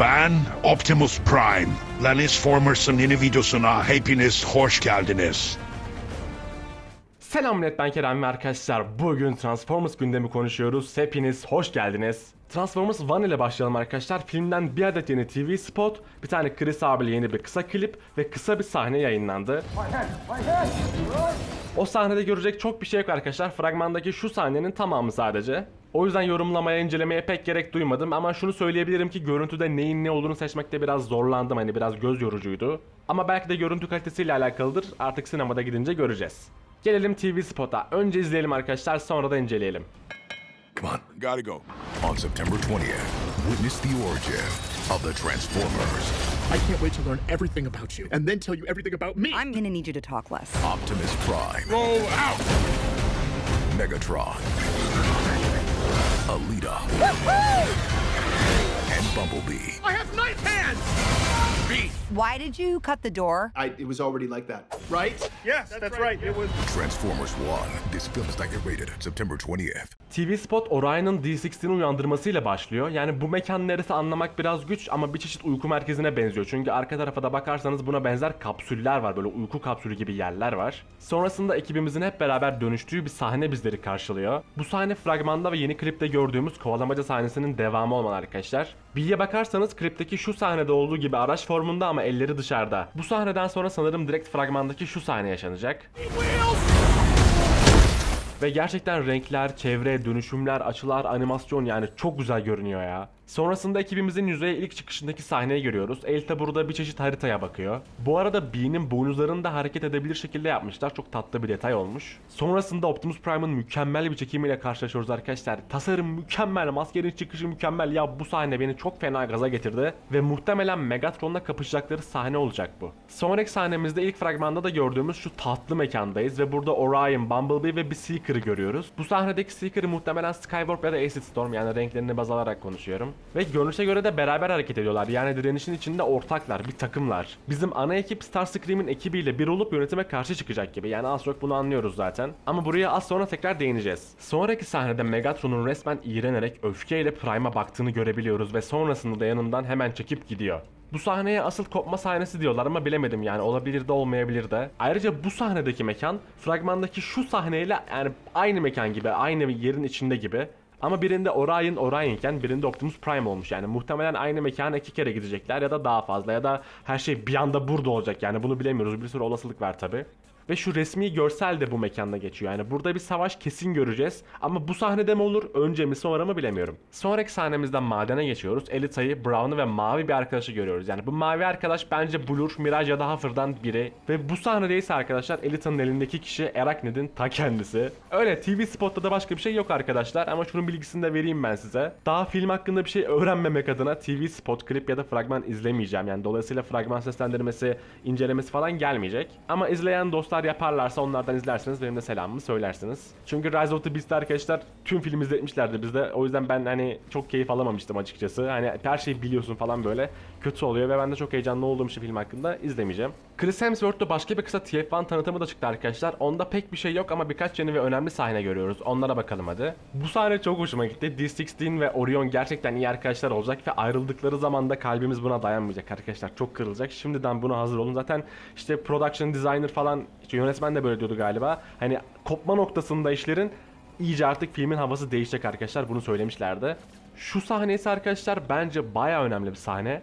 Ben Optimus Prime. Lennis Formers'ın yeni videosuna hepiniz hoş geldiniz. Selam millet ben Kerem ve arkadaşlar bugün Transformers gündemi konuşuyoruz. Hepiniz hoş geldiniz. Transformers One ile başlayalım arkadaşlar. Filmden bir adet yeni TV spot, bir tane Chris abiyle yeni bir kısa klip ve kısa bir sahne yayınlandı. O sahnede görecek çok bir şey yok arkadaşlar. Fragmandaki şu sahnenin tamamı sadece. O yüzden yorumlamaya, incelemeye pek gerek duymadım ama şunu söyleyebilirim ki görüntüde neyin ne olduğunu seçmekte biraz zorlandım. Hani biraz göz yorucuydu. Ama belki de görüntü kalitesiyle alakalıdır. Artık sinemada gidince göreceğiz. Gelelim TV spota. Önce izleyelim arkadaşlar sonra da inceleyelim. Come on. Gotta go. On September 20th, witness the origin of the Transformers. I can't wait to learn everything about you and then tell you everything about me. I'm gonna need you to talk less. Optimus Prime. Roll out! Megatron. Alita. and Bumblebee. I have knife hands! Why did you cut the door? I, it was already like that, right? Yes, that's, right. It was. Transformers 1. This film is not yet rated. September 20th. TV spot Orion'un D6'ini uyandırmasıyla başlıyor. Yani bu mekan neresi anlamak biraz güç ama bir çeşit uyku merkezine benziyor. Çünkü arka tarafa da bakarsanız buna benzer kapsüller var. Böyle uyku kapsülü gibi yerler var. Sonrasında ekibimizin hep beraber dönüştüğü bir sahne bizleri karşılıyor. Bu sahne fragmanda ve yeni klipte gördüğümüz kovalamaca sahnesinin devamı olmalı arkadaşlar. Bilgiye bakarsanız klipteki şu sahnede olduğu gibi araç formunda ama elleri dışarıda. Bu sahneden sonra sanırım direkt fragmandaki şu sahne yaşanacak. Ve gerçekten renkler, çevre, dönüşümler, açılar, animasyon yani çok güzel görünüyor ya. Sonrasında ekibimizin yüzeye ilk çıkışındaki sahneyi görüyoruz. Elta burada bir çeşit haritaya bakıyor. Bu arada Bee'nin boynuzlarını da hareket edebilir şekilde yapmışlar. Çok tatlı bir detay olmuş. Sonrasında Optimus Prime'ın mükemmel bir çekimiyle karşılaşıyoruz arkadaşlar. Tasarım mükemmel, maskenin çıkışı mükemmel. Ya bu sahne beni çok fena gaza getirdi. Ve muhtemelen Megatron'la kapışacakları sahne olacak bu. Sonraki sahnemizde ilk fragmanda da gördüğümüz şu tatlı mekandayız ve burada Orion, Bumblebee ve bir Seeker'ı görüyoruz. Bu sahnedeki Seeker'ı muhtemelen Skywarp ya da Acid Storm yani renklerini baz alarak konuşuyorum. Ve görünüşe göre de beraber hareket ediyorlar. Yani direnişin içinde ortaklar, bir takımlar. Bizim ana ekip Starscream'in ekibiyle bir olup yönetime karşı çıkacak gibi. Yani az çok bunu anlıyoruz zaten. Ama buraya az sonra tekrar değineceğiz. Sonraki sahnede Megatron'un resmen iğrenerek öfkeyle Prime'a baktığını görebiliyoruz ve sonrasında da yanından hemen çekip gidiyor. Bu sahneye asıl kopma sahnesi diyorlar ama bilemedim yani olabilir de olmayabilir de. Ayrıca bu sahnedeki mekan fragmandaki şu sahneyle yani aynı mekan gibi, aynı yerin içinde gibi. Ama birinde Orion Orion iken birinde Optimus Prime olmuş yani muhtemelen aynı mekana iki kere gidecekler ya da daha fazla ya da her şey bir anda burada olacak yani bunu bilemiyoruz bir sürü olasılık var tabi. Ve şu resmi görsel de bu mekanda geçiyor. Yani burada bir savaş kesin göreceğiz. Ama bu sahnede mi olur, önce mi sonra mı bilemiyorum. Sonraki sahnemizden madene geçiyoruz. Elita'yı, Brown'u ve mavi bir arkadaşı görüyoruz. Yani bu mavi arkadaş bence Blur, Mirage ya da Huffer'dan biri. Ve bu sahnede ise arkadaşlar Elita'nın elindeki kişi Arachnid'in ta kendisi. Öyle TV spotta da başka bir şey yok arkadaşlar. Ama şunun bilgisini de vereyim ben size. Daha film hakkında bir şey öğrenmemek adına TV spot, klip ya da fragman izlemeyeceğim. Yani dolayısıyla fragman seslendirmesi, incelemesi falan gelmeyecek. Ama izleyen dostlar yaparlarsa onlardan izlersiniz benim de selamımı söylersiniz. Çünkü Rise of the Beast arkadaşlar tüm film izletmişlerdi bizde. O yüzden ben hani çok keyif alamamıştım açıkçası. Hani her şeyi biliyorsun falan böyle kötü oluyor ve ben de çok heyecanlı olduğum için film hakkında izlemeyeceğim. Chris Hemsworth'ta başka bir kısa TF1 tanıtımı da çıktı arkadaşlar. Onda pek bir şey yok ama birkaç yeni ve önemli sahne görüyoruz. Onlara bakalım hadi. Bu sahne çok hoşuma gitti. D16 ve Orion gerçekten iyi arkadaşlar olacak ve ayrıldıkları zaman da kalbimiz buna dayanmayacak arkadaşlar. Çok kırılacak. Şimdiden buna hazır olun. Zaten işte production designer falan işte yönetmen de böyle diyordu galiba. Hani kopma noktasında işlerin iyice artık filmin havası değişecek arkadaşlar. Bunu söylemişlerdi. Şu sahne ise arkadaşlar bence baya önemli bir sahne.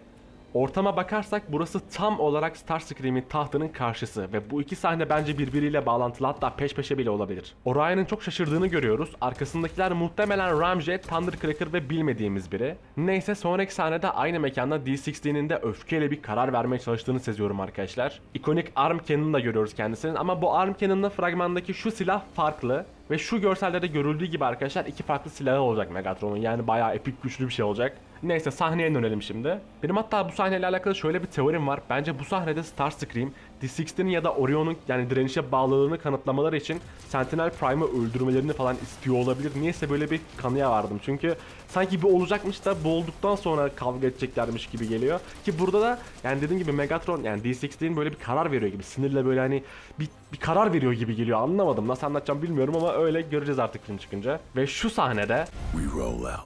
Ortama bakarsak burası tam olarak Starscream'in tahtının karşısı ve bu iki sahne bence birbiriyle bağlantılı hatta peş peşe bile olabilir. Orion'un çok şaşırdığını görüyoruz. Arkasındakiler muhtemelen Ramjet, Thundercracker ve bilmediğimiz biri. Neyse sonraki sahnede aynı mekanda D16'nin de öfkeyle bir karar vermeye çalıştığını seziyorum arkadaşlar. İkonik Arm Cannon'ı da görüyoruz kendisinin ama bu Arm Cannon'la fragmandaki şu silah farklı. Ve şu görsellerde görüldüğü gibi arkadaşlar iki farklı silahı olacak Megatron'un yani bayağı epik güçlü bir şey olacak. Neyse sahneye dönelim şimdi. Benim hatta bu sahneyle alakalı şöyle bir teorim var. Bence bu sahnede Starscream, D16'nin ya da Orion'un yani direnişe bağlılığını kanıtlamaları için Sentinel Prime'ı öldürmelerini falan istiyor olabilir. Niyeyse böyle bir kanıya vardım. Çünkü sanki bir olacakmış da bu olduktan sonra kavga edeceklermiş gibi geliyor. Ki burada da yani dediğim gibi Megatron yani D16'nin böyle bir karar veriyor gibi. Sinirle böyle hani bir bir karar veriyor gibi geliyor. Anlamadım. Nasıl anlatacağım bilmiyorum ama öyle göreceğiz artık film çıkınca. Ve şu sahnede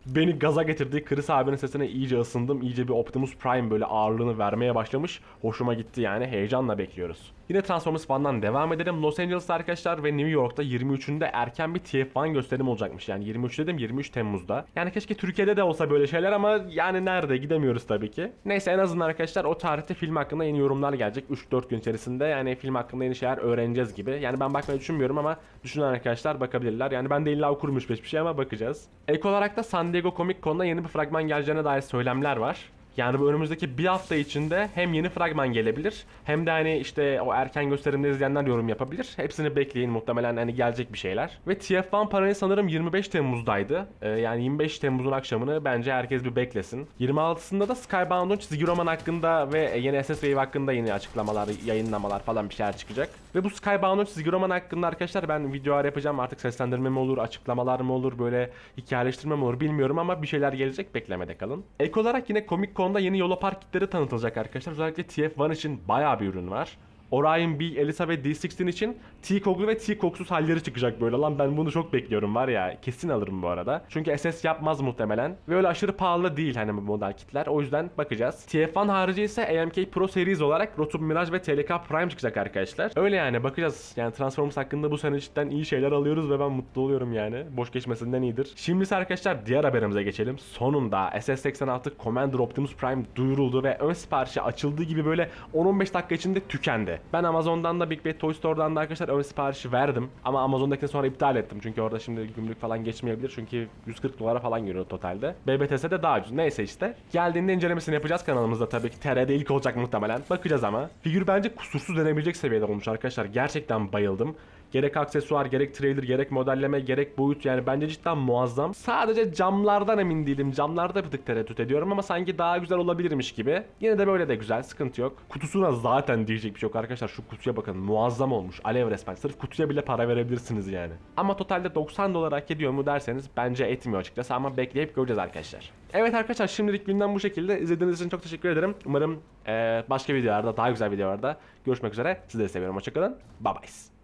beni gaza getirdiği Chris abinin sesine iyice ısındım. İyice bir Optimus Prime böyle ağırlığını vermeye başlamış. Hoşuma gitti yani. Heyecanla bekliyoruz. Yine Transformers Fun'dan devam edelim. Los Angeles'ta arkadaşlar ve New York'ta 23'ünde erken bir TF1 gösterim olacakmış. Yani 23 dedim 23 Temmuz'da. Yani keşke Türkiye'de de olsa böyle şeyler ama yani nerede gidemiyoruz tabii ki. Neyse en azından arkadaşlar o tarihte film hakkında yeni yorumlar gelecek. 3-4 gün içerisinde yani film hakkında yeni şeyler öğreneceğiz gibi. Yani ben bakmayı düşünmüyorum ama düşünen arkadaşlar bakabilirler. Yani ben de illa okurmuş bir şey ama bakacağız. Ek olarak da San Diego Comic Con'da yeni bir fragman geleceğine dair söylemler var. Yani bu önümüzdeki bir hafta içinde hem yeni fragman gelebilir hem de hani işte o erken gösterimleri izleyenler yorum yapabilir. Hepsini bekleyin muhtemelen hani gelecek bir şeyler. Ve TF1 parayı sanırım 25 Temmuz'daydı. Ee, yani 25 Temmuz'un akşamını bence herkes bir beklesin. 26'sında da Skybound'un çizgi roman hakkında ve yeni SS Wave hakkında yeni açıklamalar, yayınlamalar falan bir şeyler çıkacak. Ve bu Skybound'un çizgi roman hakkında arkadaşlar ben videolar yapacağım. Artık seslendirme mi olur, açıklamalar mı olur, böyle hikayeleştirme mi olur bilmiyorum ama bir şeyler gelecek beklemede kalın. Ek olarak yine Comic Con'da yeni Yola Park kitleri tanıtılacak arkadaşlar. Özellikle TF1 için bayağı bir ürün var. Orion B, Elisa ve D16 için T-Kog'lu ve T-Kogsuz halleri çıkacak böyle. Lan ben bunu çok bekliyorum var ya. Kesin alırım bu arada. Çünkü SS yapmaz muhtemelen. Ve öyle aşırı pahalı değil hani bu model kitler. O yüzden bakacağız. TF1 harici ise AMK Pro Series olarak Rotom Mirage ve TLK Prime çıkacak arkadaşlar. Öyle yani bakacağız. Yani Transformers hakkında bu sene cidden iyi şeyler alıyoruz ve ben mutlu oluyorum yani. Boş geçmesinden iyidir. Şimdi ise arkadaşlar diğer haberimize geçelim. Sonunda SS86 Commander Optimus Prime duyuruldu ve ön siparişi açıldığı gibi böyle 10-15 dakika içinde tükendi. Ben Amazon'dan da Big Bad Toy Store'dan da arkadaşlar ön siparişi verdim. Ama Amazon'dakini sonra iptal ettim. Çünkü orada şimdi gümrük falan geçmeyebilir. Çünkü 140 dolara falan geliyor totalde. BBTS'de daha ucuz. Neyse işte. Geldiğinde incelemesini yapacağız kanalımızda tabii ki. TR'de ilk olacak muhtemelen. Bakacağız ama. Figür bence kusursuz denebilecek seviyede olmuş arkadaşlar. Gerçekten bayıldım. Gerek aksesuar, gerek trailer, gerek modelleme, gerek boyut yani bence cidden muazzam. Sadece camlardan emin değilim. Camlarda bir tık tereddüt ediyorum ama sanki daha güzel olabilirmiş gibi. Yine de böyle de güzel, sıkıntı yok. Kutusuna zaten diyecek bir şey yok arkadaşlar. Şu kutuya bakın muazzam olmuş. Alev resmen. Sırf kutuya bile para verebilirsiniz yani. Ama totalde 90 dolar hak ediyor mu derseniz bence etmiyor açıkçası ama bekleyip göreceğiz arkadaşlar. Evet arkadaşlar şimdilik gündem bu şekilde. İzlediğiniz için çok teşekkür ederim. Umarım eee, başka videolarda, daha güzel videolarda görüşmek üzere. Sizleri seviyorum. Hoşçakalın. Bye bye.